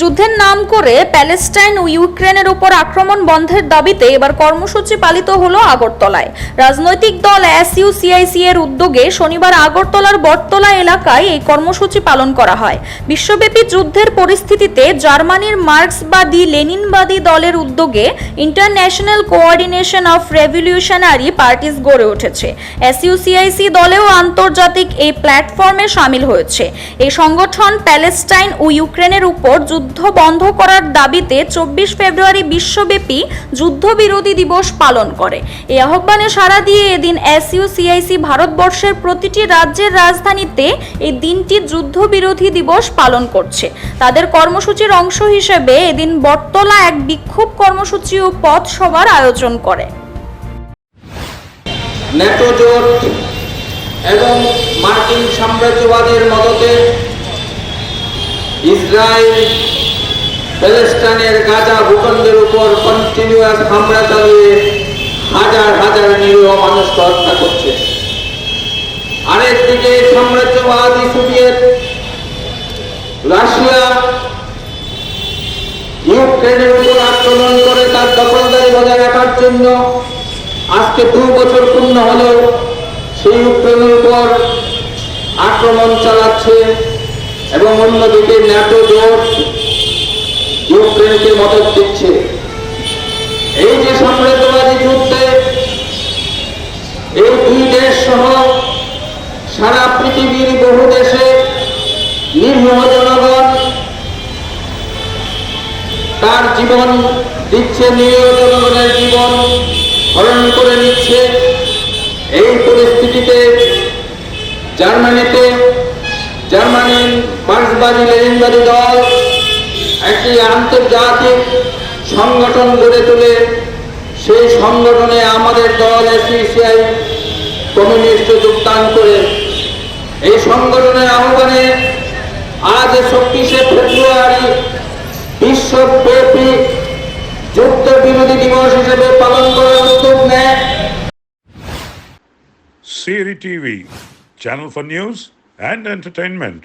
যুদ্ধের নাম করে প্যালেস্টাইন ও ইউক্রেনের উপর আক্রমণ বন্ধের দাবিতে এবার কর্মসূচি পালিত হলো আগরতলায়। রাজনৈতিক দল এসইউসিআইসি এর উদ্যোগে শনিবার আগরতলার বটতলা এলাকায় এই কর্মসূচি পালন করা হয়। বিশ্বব্যাপী যুদ্ধের পরিস্থিতিতে জার্মানির মার্ক্সবাদী লেনিনবাদী দলের উদ্যোগে international coordination of revolutionary parties গড়ে উঠেছে। এসইউসিআইসি দলেও আন্তর্জাতিক এই প্ল্যাটফর্মে সামিল হয়েছে। এই সংগঠন প্যালেস্টাইন ও ইউক্রেনের উপর যুদ্ধ বন্ধ করার দাবিতে চব্বিশ ফেব্রুয়ারি বিশ্বব্যাপী যুদ্ধবিরোধী দিবস পালন করে। এই আহ্বানে সাড়া দিয়ে এদিন এসইউসিআইসি ভারতবর্ষের প্রতিটি রাজ্যের রাজধানীতে এই দিনটি যুদ্ধবিরোধী দিবস পালন করছে। তাদের কর্মসূচির অংশ হিসেবে এদিন বটতলা এক বিক্ষোভ কর্মসূচি ও পথ সভার আয়োজন করে। জোট এবং মার্কিন সাম্রাজ্যবাদের মদতে ইসরায়েল প্যালেস্টাইনের গাজা ভূখণ্ডের উপর কন্টিনিউয়াস হামলা চালিয়ে হাজার হাজার নিরীহ মানুষকে হত্যা করছে। আরেকদিকে সাম্রাজ্যবাদী সোভিয়েত রাশিয়া ইউক্রেনের উপর আক্রমণ করে তার দখলদারি বজায় রাখার জন্য আজকে দু বছর পূর্ণ হলেও সেই ইউক্রেনের উপর আক্রমণ চালাচ্ছে এবং অন্যদিকে ন্যাটো জোট ইউক্রেনকে মদত দিচ্ছে। এই যে সাম্রাজ্যবাদী যুদ্ধে এই দুই দেশ সহ সারা পৃথিবীর বহু দেশে নির্মহ জনগণ তার জীবন দিচ্ছে, নিরীহ জনগণের জীবন হরণ করে নিচ্ছে। এই পরিস্থিতিতে জার্মানিতে জার্মানির মার্ক্সবাদী লেনিনবাদী দল একটি আন্তর্জাতিক সংগঠন গড়ে তোলে। সেই সংগঠনে আমাদের দল এসিসিআই কমিউনিস্ট যোগদান করে। এই সংগঠনের আহ্বানে আজ চব্বিশে ফেব্রুয়ারি বিশ্বব্যাপী যুদ্ধ বিরোধী দিবস হিসেবে পালন করার উদ্যোগ নেয়। Siri TV, channel for news and entertainment.